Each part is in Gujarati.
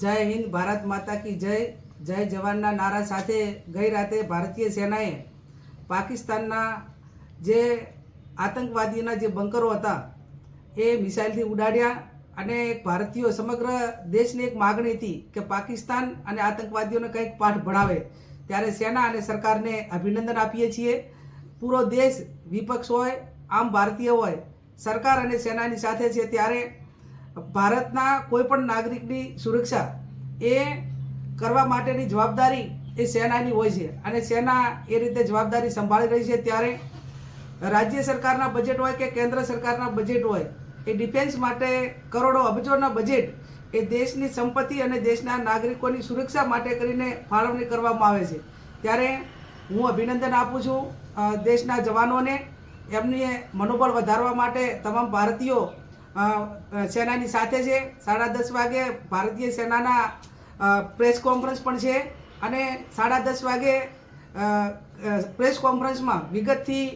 જય હિન્દ, ભારત માતા કી જય. જય જવાનના નારા સાથે ગઈ રાતે ભારતીય સેનાએ પાકિસ્તાનના જે આતંકવાદીના જે બંકરો હતા, એ મિસાઇલથી ઉડાડ્યા અને ભારતીયો સમગ્ર દેશની એક માગણી હતી કે પાકિસ્તાન અને આતંકવાદીઓને કંઈક પાઠ ભણાવે. ત્યારે સેના અને સરકારને અભિનંદન આપીએ છીએ. પૂરો દેશ વિપક્ષ હોય, આમ ભારતીય હોય, સરકાર અને સેનાની સાથે છે ત્યારે ભારતના કોઈ પણ નાગરિકની સુરક્ષા એ કરવા માટેની જવાબદારી એ સેનાની હોય છે. અને સેના એ રીતે જવાબદારી સંભાળી રહી છે ત્યારે રાજ્ય સરકારના બજેટ હોય કે કેન્દ્ર સરકારના બજેટ હોય, એ ડિફેન્સ માટે કરોડો અબજોના બજેટ એ દેશની સંપત્તિ અને દેશના નાગરિકોની સુરક્ષા માટે કરીને ફાળવણી કરવામાં આવે છે. ત્યારે હું અભિનંદન આપું છું દેશના જવાનોને, એમની મનોબળ વધારવા માટે તમામ ભારતીયો સેનાની સાથે છે. સાડા દસ વાગે ભારતીય સેનાના પ્રેસ કોન્ફરન્સ પણ છે. અને સાડા દસ વાગે પ્રેસ કોન્ફરન્સમાં વિગતથી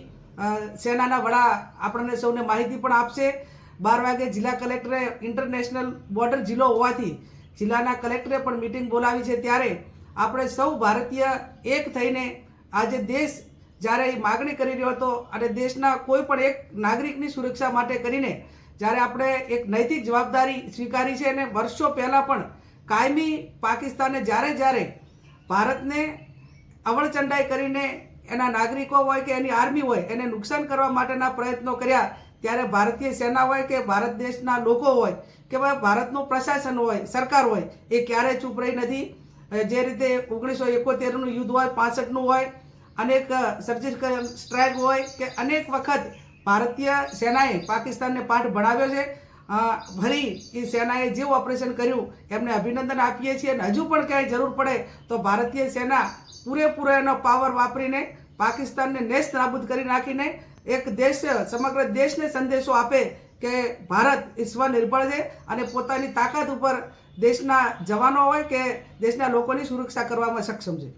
સેનાના વડા આપણને સૌને માહિતી પણ આપશે. બાર વાગે જિલ્લા કલેક્ટરે ઇન્ટરનેશનલ બોર્ડર જિલ્લો હોવાથી જિલ્લાના કલેક્ટરે પણ મિટિંગ બોલાવી છે ત્યારે આપણે સૌ ભારતીય એક થઈને આજે દેશ જ્યારે એ માગણી કરી રહ્યો હતો અને દેશના કોઈ પણ એક નાગરિકની સુરક્ષા માટે કરીને જ્યારે આપણે એક નૈતિક જવાબદારી સ્વીકારી છે અને વર્ષો પહેલાં પણ કાયમી પાકિસ્તાને જ્યારે જ્યારે ભારતને અવળચંડાઈ કરીને એના નાગરિકો હોય કે એની આર્મી હોય એને નુકસાન કરવા માટેના પ્રયત્નો કર્યા, ત્યારે ભારતીય સેના હોય કે ભારત દેશના લોકો હોય કે ભાઈ ભારતનું પ્રશાસન હોય, સરકાર હોય, એ ક્યારેય ચૂપ રહી નથી. જે રીતે ઓગણીસો એકોતેરનું યુદ્ધ હોય, પાસઠનું હોય, અનેક સર્જિકલ સ્ટ્રાઇક હોય કે અનેક વખત ભારતીય સેનાએ પાકિસ્તાનને પાઠ ભણાવ્યો છે. ફરી એ સેનાએ જે ઓપરેશન કર્યું, એમને અભિનંદન આપીએ છીએ અને હજુ પણ ક્યાંય જરૂર પડે તો ભારતીય સેના પૂરેપૂરો એનો પાવર વાપરીને પાકિસ્તાનને નેસ્ત નાબૂદ કરી નાખીને એક દેશ, સમગ્ર દેશને સંદેશો આપે કે ભારત એ સ્વનિર્ભર છે અને પોતાની તાકાત ઉપર દેશના જવાનો હોય કે દેશના લોકોની સુરક્ષા કરવામાં સક્ષમ છે.